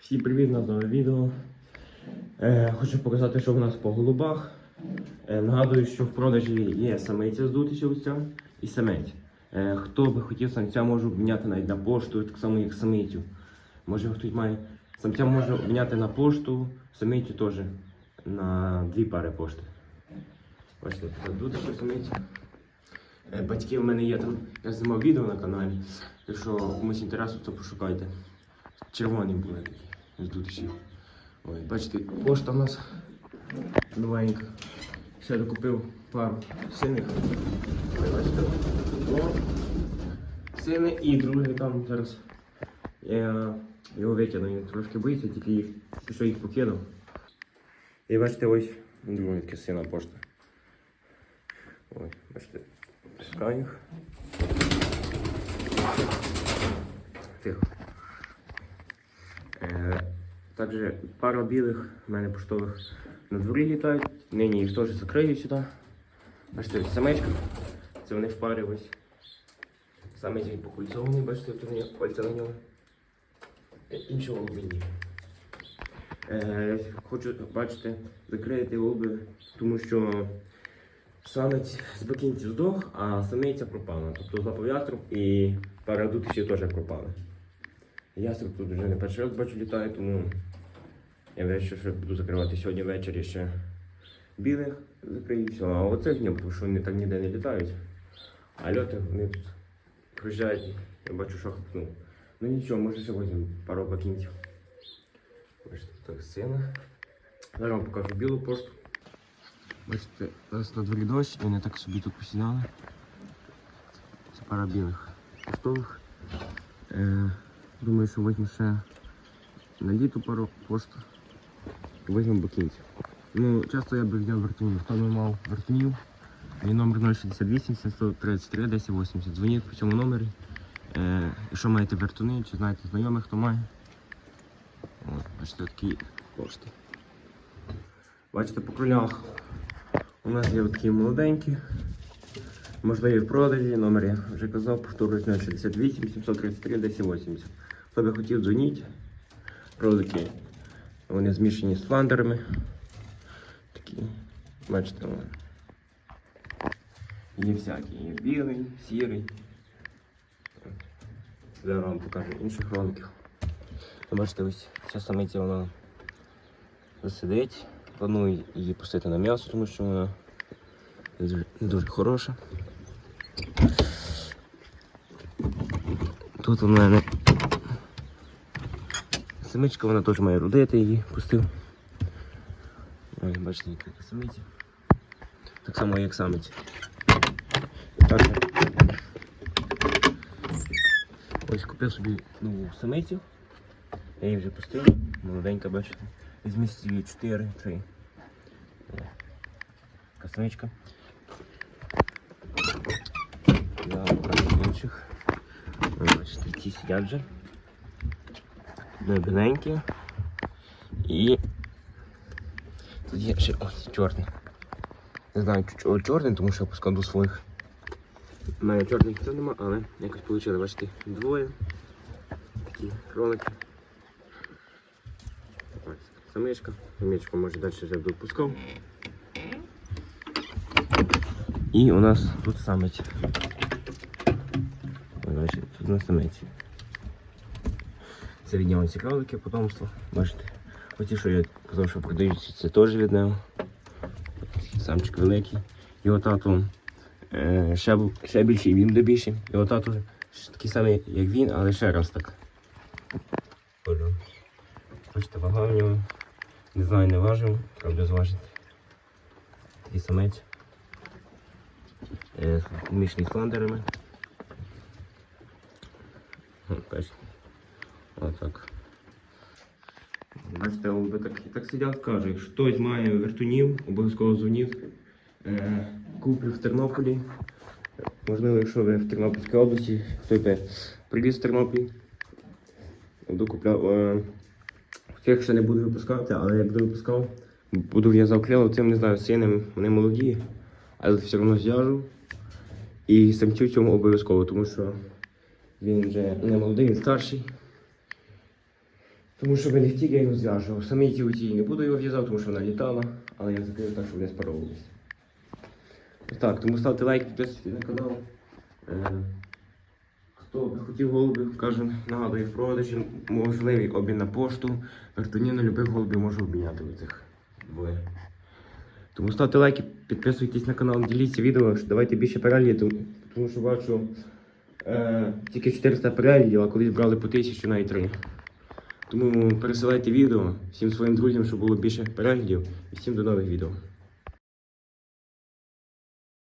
Всім привіт на нове відео. Е, хочу показати, що в нас по голубах. Е, нагадую, що в продажі є самиця з дутичівця і самець. Е, хто би хотів самця, можу обміняти навіть на пошту, так само як самицю. Може хтось має. Самця можна обміняти на пошту, самицю теж на дві пари пошти. Бачите, тут дутичу самицю. Е, Батьки в мене є там, я знімав відео на каналі. Якщо комусь інтересно, то пошукайте. Червоні були такі з дутичів. Ой, бачите, пошта у нас новенька. Ще докупив пару синих. Бачите, сини і другий там зараз. Я його викину, він трошки боїться, тільки їх, що їх покинув. І бачите, ось друга така сина пошта. Ой, бачите, пускаю їх. Тихо. Також пара білих в мене поштових на дворі літають. Нині їх теж закрию сюди. Бачите, самечка. Це вони в парі ось. Саме він покульцований, бачите, тут є кольця на ньому. Е, Іншого голуби. Е, хочу, бачите, закрити голуби, тому що самець з бакінців здох, а самиця пропала. Тобто злапав і пара дутичів теж пропали. Яструб тут вже не перший раз бачу літає, тому я вирішив, що буду закривати сьогодні ввечері ще білих закрию все. А оцих ні, тому що вони так ніде не літають. А льоти вони тут приїжджають, я бачу, що хапнув. Ну нічого, може возьмемо пару бакінців. Бачите, так сина. Зараз вам покажу білу пошту. Бачите, зараз на дворі дощ, і вони так собі тут посідали. Це пара білих поштових. Думаю, що візьму ще на літо пару пошту. Візьмемо бакінців. Ну, часто я би взяв вертунів. Хто не мав вертунів, мій номер 068 733 1080. Дзвоніть по цьому номері. Е, якщо маєте вертуни, чи знаєте знайомих, хто має. От, бачите, такі кошти. Бачите, по крулях. У нас є такі молоденькі. Можливі в продажі, номер я вже казав, повторюсь 068 733 1080. Хто би хотів, дзвоніть. Кролики. Вони змішані з фландерами. Такі, бачите. Є всякі. Є білий, сірий. Зараз вам покажу інших кроликів. Ви Бачите, ось ця самиця вона сидить. Планую її пустити на м'ясо, тому що вона дуже хороша. Тут у мене самичка, вона теж має родити, її пустив. Ой, бачите, яка самиця. Так само, як самець. І так. Ось купив собі нову самицю. Я її вже пустив, молоденька, бачите. Із місяців її 4, 3. Касничка. Я покажу інших. Бачите, сидять вже. Біленькі. І тут є ще ось чорний. Не знаю, чого чорний, тому що я поскладу своїх. У мене чорних ніхто нема, але якось вийшло, бачите, двоє. Такі кролики. Ось самичка. Самичку може далі вже допускав. І у нас тут самець. Бачите, тут у нас самець. Середньовці кролики, потомство. Бачите. Оці, що я казав, що продаються, це теж від нього. Самчик великий. Його тату е, ще, ще більший, він де більший. Його тату такий самий, як він, але ще раз так. Бачите, вага в нього. Не знаю, не важив, треба зважити. Такий самець. Е, мішаний з бачите. Отак. Бачите, голуби так, так сидять, якщо хтось має вертунів, обов'язково дзвонів. Е, куплю в Тернополі. Можливо, якщо ви в Тернопільській області, хто би привіз в Тернопіль, буду купляв. Е, цих ще не буду випускати, але як буду випускав, буду в'язав крило, цим не знаю, синим, вони молоді, але все одно зв'яжу. І самцю цьому обов'язково, тому що він вже не молодий, він старший. Тому що не хотів, я його зв'яжу. Самі ті оті не буду його в'язати, тому що вона літала, але я закрив так, щоб не спаровувалися. Так, тому ставте лайк, підписуйтесь на канал. Е, Хто би хотів голубів, кажу, нагадую, в продажі можливий обмін на пошту. Вертоніно любих голубів можу обміняти оцих двоє. Тому ставте лайки, підписуйтесь на канал, діліться відео, давайте більше переглядів, тому що бачу е, тільки 400 переглядів, а колись брали по 1000 навіть 3. Тому пересилайте відео всім своїм друзям, щоб було більше переглядів і всім до нових відео.